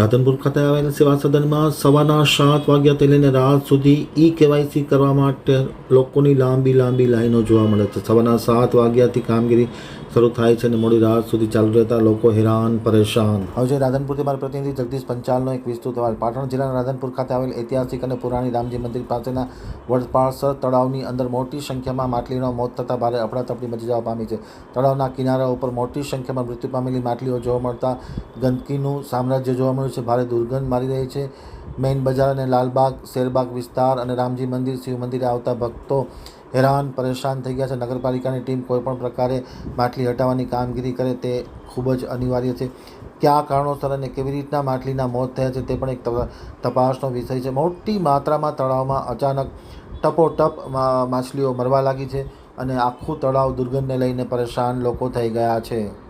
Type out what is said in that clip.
રાધનપુર ખાતે આવેલ સેવા સદનમાં સવારના સાત વાગ્યાથી લઈને રાત સુધી ઈ કેવાયસી કરવા માટે લોકોની લાંબી લાંબી લાઈનો જોવા મળે છે. સવારના સાત વાગ્યાથી કામગીરી શરૂ થાય છે અને મોડી રાત સુધી ચાલુ રહેતા લોકો હેરાન, પરેશાન. હવે છે રાધનપુરથી મારા પ્રતિનિધિ જગદીશ પંચાલનો એક વિસ્તૃત અહેવાલ. પાટણ જિલ્લાના રાધનપુર ખાતે આવેલ ઐતિહાસિક અને પુરાણી રામજી મંદિર પાસેના વડપાળસર તળાવની અંદર મોટી સંખ્યામાં માટલીનો મોત થતાં ભારે અફડાતફડી મચી જવા પામી છે. તળાવના કિનારા ઉપર મોટી સંખ્યામાં મૃત્યુ પામેલી માટલીઓ જોવા મળતા ગંદકીનું સામ્રાજ્ય જોવા મળ્યું છે. ભારે દુર્ગંધ મારી રહી છે. મેઇન બજાર અને લાલબાગ, શેરબાગ વિસ્તાર અને રામજી મંદિર, શિવ મંદિરે આવતા ભક્તો હેરાન, પરેશાન થઈ ગયા છે. નગરપાલિકાની ટીમ કોઈપણ પ્રકારે માછલી હટાવવાની કામગીરી કરે તે ખૂબ જ અનિવાર્ય છે. કયા કારણોસર અને કેવી રીતના માછલીના મોત થયા છે તે પણ એક તપ- તપાસનો વિષય છે. મોટી માત્રામાં તળાવમાં અચાનક ટપોટપ માછલીઓ મરવા લાગી છે અને આખું તળાવ દુર્ગંધને લઈને પરેશાન લોકો થઈ ગયા છે.